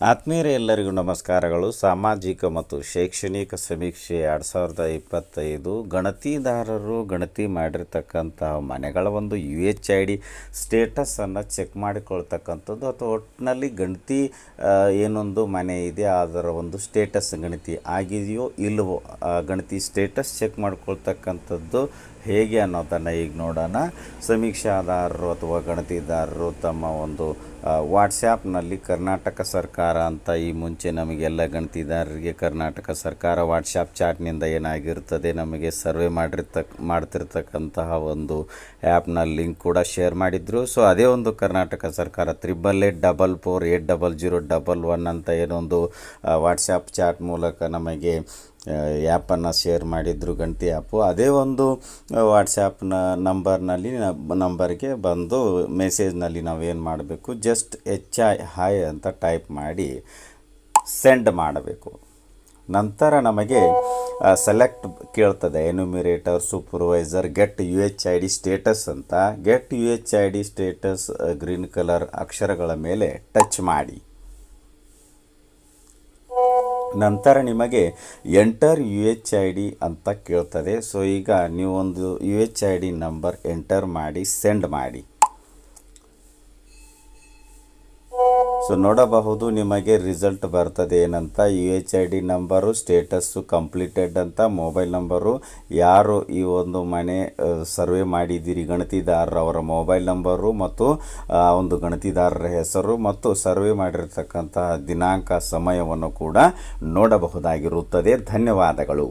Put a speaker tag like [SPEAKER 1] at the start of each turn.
[SPEAKER 1] ಆತ್ಮೀಯರೇ, ಎಲ್ಲರಿಗೂ ನಮಸ್ಕಾರಗಳು. ಸಾಮಾಜಿಕ ಮತ್ತು ಶೈಕ್ಷಣಿಕ ಸಮೀಕ್ಷೆ ಎರಡು ಸಾವಿರದ ಇಪ್ಪತ್ತೈದು. ಗಣತಿದಾರರು ಗಣತಿ ಮಾಡಿರ್ತಕ್ಕಂತಹ ಮನೆಗಳ ಒಂದು ಯು ಎಚ್ ಐ ಡಿ ಸ್ಟೇಟಸನ್ನು ಚೆಕ್ ಮಾಡಿಕೊಳ್ತಕ್ಕಂಥದ್ದು. ಅಥವಾ ಒಟ್ಟಿನಲ್ಲಿ ಗಣತಿ ಏನೊಂದು ಮನೆ ಇದೆ ಅದರ ಒಂದು ಸ್ಟೇಟಸ್ ಗಣತಿ ಆಗಿದೆಯೋ ಇಲ್ಲವೋ ಗಣತಿ ಸ್ಟೇಟಸ್ ಚೆಕ್ ಮಾಡ್ಕೊಳ್ತಕ್ಕಂಥದ್ದು ಹೇಗೆ ಅನ್ನೋದನ್ನು ಈಗ ನೋಡೋಣ. ಸಮೀಕ್ಷಾದಾರರು ಅಥವಾ ಗಣತಿದಾರರು ತಮ್ಮ ಒಂದು ವಾಟ್ಸ್ಯಾಪ್ನಲ್ಲಿ ಕರ್ನಾಟಕ ಸರ್ಕಾರ ಅಂತ ಈ ಮುಂಚೆ ನಮಗೆಲ್ಲ ಗಣತಿದಾರರಿಗೆ ಕರ್ನಾಟಕ ಸರ್ಕಾರ ವಾಟ್ಸ್ಯಾಪ್ ಚಾಟ್ನಿಂದ ಏನಾಗಿರ್ತದೆ, ನಮಗೆ ಸರ್ವೆ ಮಾಡಿರ್ತಕ್, ಮಾಡ್ತಿರ್ತಕ್ಕಂತಹ ಒಂದು ಆ್ಯಪ್ನ ಲಿಂಕ್ ಕೂಡ ಶೇರ್ ಮಾಡಿದ್ರು. ಸೊ, ಅದೇ ಒಂದು ಕರ್ನಾಟಕ ಸರ್ಕಾರ triple eight double four eight double zero double one ಅಂತ ಏನೊಂದು ವಾಟ್ಸ್ಯಾಪ್ ಚಾಟ್ ಮೂಲಕ ನಮಗೆ ಆ್ಯಪನ್ನು ಶೇರ್ ಮಾಡಿದ್ರು ಗಂಟಿ ಆ್ಯಪು ಅದೇ ಒಂದು ವಾಟ್ಸ್ಯಾಪ್ನ ನಂಬರ್ನಲ್ಲಿ ನಂಬರ್ಗೆ ಬಂದು ಮೆಸೇಜ್ನಲ್ಲಿ ನಾವೇನು ಮಾಡಬೇಕು? ಜಸ್ಟ್ ಎಚ್ ಐ ಹಾಯ್ ಅಂತ ಟೈಪ್ ಮಾಡಿ ಸೆಂಡ್ ಮಾಡಬೇಕು. ನಂತರ ನಮಗೆ ಸೆಲೆಕ್ಟ್ ಕೇಳ್ತದೆ. Enumerator supervisor get U H I D status ಅಂತ. Get U H I D status green colour ಅಕ್ಷರಗಳ ಮೇಲೆ ಟಚ್ ಮಾಡಿ. ನಂತರ ನಿಮಗೆ enter U H I D ಅಂತ ಕೇಳ್ತದೆ. ಸೊ ಈಗ ನೀವೊಂದು U H I D number enter ಮಾಡಿ ಸೆಂಡ್ ಮಾಡಿ. ಸೊ ನೋಡಬಹುದು, ನಿಮಗೆ ರಿಸಲ್ಟ್ ಬರ್ತದೆ ಏನಂತ U H I D number status completed ಅಂತ ಮೊಬೈಲ್ ನಂಬರು ಯಾರು ಈ ಒಂದು ಮನೆ ಸರ್ವೆ ಮಾಡಿದ್ದೀರಿ, ಗಣತಿದಾರರು ಅವರ ಮೊಬೈಲ್ ನಂಬರು ಮತ್ತು ಒಂದು ಗಣತಿದಾರರ ಹೆಸರು ಮತ್ತು ಸರ್ವೆ ಮಾಡಿರ್ತಕ್ಕಂತಹ ದಿನಾಂಕ ಸಮಯವನ್ನು ಕೂಡ ನೋಡಬಹುದಾಗಿರುತ್ತದೆ. ಧನ್ಯವಾದಗಳು.